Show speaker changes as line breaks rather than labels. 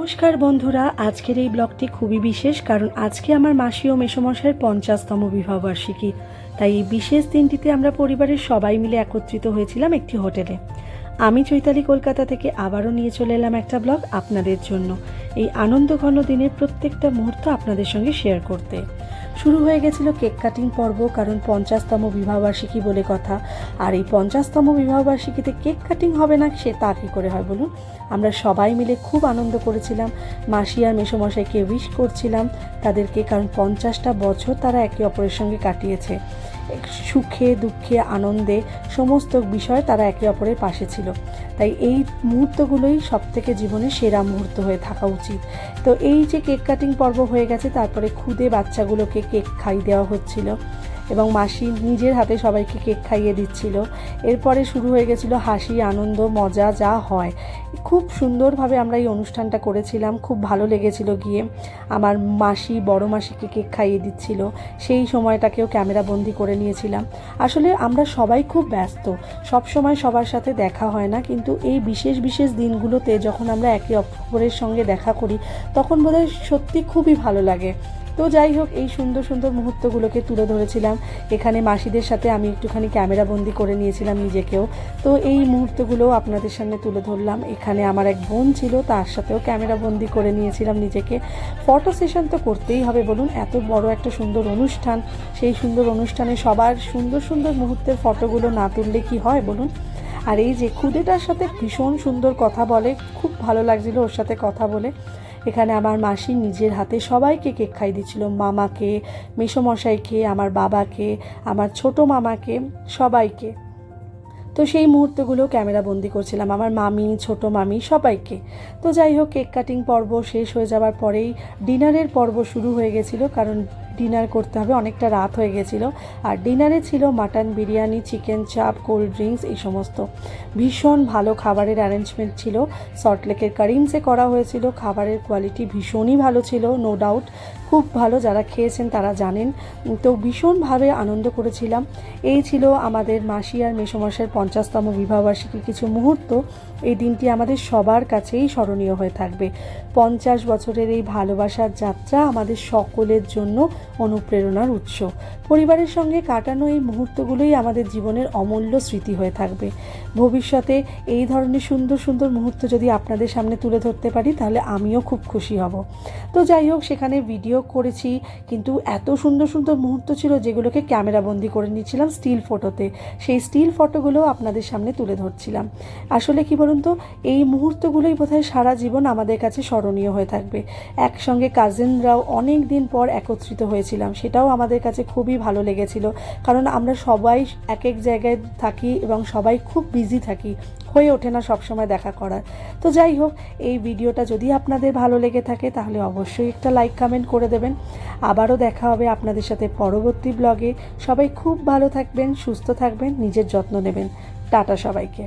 নমস্কার বন্ধুরা, আজকের এই ব্লগটি খুবই বিশেষ কারণ আজকে আমার মাসি ও মেসমশাইয়ের পঞ্চাশতম বিবাহবার্ষিকী। তাই এই বিশেষ দিনটিতে আমরা পরিবারের সবাই মিলে একত্রিত হয়েছিলাম একটি হোটেলে। আমি চৈতালি কলকাতা থেকে আবারও নিয়ে চলে এলাম একটা ব্লগ আপনাদের জন্য। এই আনন্দঘন দিনের প্রত্যেকটা মুহূর্ত আপনাদের সঙ্গে শেয়ার করতে। শুরু হয়ে গেছিল কেক কাটিং পর্ব, কারণ পঞ্চাশতম বিবাহবার্ষিকী বলে কথা। আর এই পঞ্চাশতম বিবাহবার্ষিকীতে কেক কাটিং হবে না, সে তা কী করে হয় বলুন? আমরা সবাই মিলে খুব আনন্দ করেছিলাম। মাসি আর মেসোমশাইকে উইশ করছিলাম তাদেরকে, কারণ পঞ্চাশটা বছর তারা একে অপরের সঙ্গে কাটিয়েছে। সুখে, দুঃখে, আনন্দে সমস্ত বিষয়ে তারা একে অপরের পাশে ছিল। তাই এই মুহূর্তগুলোই সব থেকে জীবনের সেরা মুহূর্ত হয়ে থাকা উচিত। তো এই যে কেক কাটিং পর্ব হয়ে গেছে, তারপরে খুদে বাচ্চাগুলোকে কেক খাইয়ে দেওয়া হচ্ছিল এবং মাসি নিজের হাতে সবাইকে কেক খাইয়ে দিচ্ছিল। এরপরে শুরু হয়ে গেছিল হাসি, আনন্দ, মজা, যা হয়। খুব সুন্দরভাবে আমরা এই অনুষ্ঠানটা করেছিলাম। খুব ভালো লেগেছিল গিয়ে। আমার মাসি, বড় মাসিকে কেক খাইয়ে দিচ্ছিল। সেই সময়টাকেও ক্যামেরা বন্দি করে নিয়েছিলাম। আসলে আমরা সবাই খুব ব্যস্ত। সব সময় সবার সাথে দেখা হয় না। কিন্তু এই বিশেষ বিশেষ দিনগুলোতে যখন আমরা একে অপরের সঙ্গে দেখা করি, তখন বোধহয় সত্যি খুবই ভালো লাগে। তো যাই হোক, এই সুন্দর সুন্দর মুহূর্তগুলোকে তুলে ধরেছিলাম। এখানে মাসিদের সাথে আমি একটুখানি ক্যামেরা বন্দি করে নিয়েছিলাম নিজেকেও। তো এই মুহূর্তগুলো আপনাদের সামনে তুলে ধরলাম। এখানে আমার এক বোন ছিল, তার সাথেও ক্যামেরা বন্দি করে নিয়েছিলাম নিজেকে। ফটো সেশন তো করতেই হবে বলুন, এত বড় একটা সুন্দর অনুষ্ঠান। সেই সুন্দর অনুষ্ঠানে সবার সুন্দর সুন্দর মুহূর্তের ফটোগুলো না তুললে কি হয় বলুন? আর এই যে খুদেটার সাথে ভীষণ সুন্দর কথা বলে, খুব ভালো লাগছিল ওর সাথে কথা বলে। এখানে আমার মাসি নিজের হাতে সবাইকে কেক খাই দিচ্ছিল মামাকে, মেসোমশাইকে, আমার বাবাকে, আমার ছোট মামাকে, সবাইকে। তো সেই মুহূর্তগুলো ক্যামেরা বন্দি করছিলাম। আমার মামি, ছোট মামি সবাইকে। তো যাই হোক, কেক কাটিং পর্ব শেষ হয়ে যাওয়ার পরেই ডিনারের পর্ব শুরু হয়ে গেছিল, কারণ ডিনার করতে হবে, অনেকটা রাত হয়ে গেছিল। আর ডিনারে ছিল mutton biryani, chicken chaap, cold drinks, এই সমস্ত। ভীষণ ভালো খাবারের অ্যারেঞ্জমেন্ট ছিল। সল্টলেকের কারিমসে করা হয়েছিল। খাবারের কোয়ালিটি ভীষণই ভালো ছিল নো ডাউট খুব ভালো যারা খেয়েছেন তারা জানেন। তো ভীষণভাবে আনন্দ করেছিলাম। এই ছিল আমাদের মাসি আর মেসোমশাইয়ের পঞ্চাশতম বিবাহবার্ষিকীর কিছু মুহূর্ত। এই দিনটি আমাদের সবার কাছেই স্মরণীয় হয়ে থাকবে। পঞ্চাশ বছরের এই ভালোবাসার যাত্রা আমাদের সকলের জন্য অনুপ্রেরণার উৎস। পরিবারের সঙ্গে কাটানো এই মুহূর্তগুলোই আমাদের জীবনের অমূল্য স্মৃতি হয়ে থাকবে। ভবিষ্যতে এই ধরনের সুন্দর সুন্দর মুহূর্ত যদি আপনাদের সামনে তুলে ধরতে পারি, তাহলে আমিও খুব খুশি হব। তো যাই হোক, সেখানে ভিডিও করেছি, কিন্তু এত সুন্দর সুন্দর মুহূর্ত ছিল যেগুলোকে ক্যামেরা বন্দি করে নিয়েছিলাম স্টিল ফটোতে সেই স্টিল ফটোগুলো আপনাদের সামনে তুলে ধরছিলাম। আসলে কি বলুন তো, এই মুহূর্তগুলোই বোধহয় সারা জীবন আমাদের কাছে স্মরণীয় হয়ে থাকবে। একসঙ্গে কাজিনরাও অনেক দিন পর একত্রিত হয়েছিলাম, সেটাও আমাদের কাছে খুবই ভালো লেগেছিল। কারণ আমরা সবাই এক এক জায়গায় থাকি এবং সবাই খুব বিজি থাকি, হয়ে ওঠে না সবসময় দেখা করার। তো যাই হোক, এই ভিডিওটা যদি আপনাদের ভালো লেগে থাকে, তাহলে অবশ্যই একটা লাইক কমেন্ট করে দেবেন। আবারও দেখা হবে আপনাদের সাথে পরবর্তী ব্লগে সবাই খুব ভালো থাকবেন, সুস্থ থাকবেন, নিজের যত্ন নেবেন। টাটা সবাইকে।